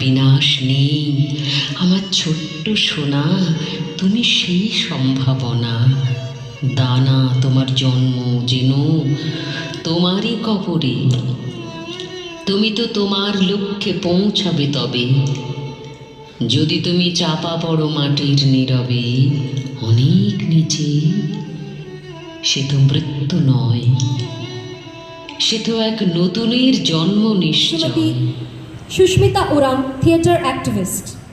বিনাশ নেই। আমার ছোট্ট সোনা, তুমি সেই সম্ভাবনা। দানা তোমার জন্ম, যেন তোমারই কবরে। তুমি তো তোমার লক্ষ্যে পৌঁছাবে তবে। যদি তুমি চাপা পড়ো মাটির নীরবে, অনেক নিচে, সে তো মৃত্যু নয়। সে তো এক নতুনের জন্ম নিশ্চয়। সুস্মিতা ওরাম থিয়েটার অ্যাক্টিভিস্ট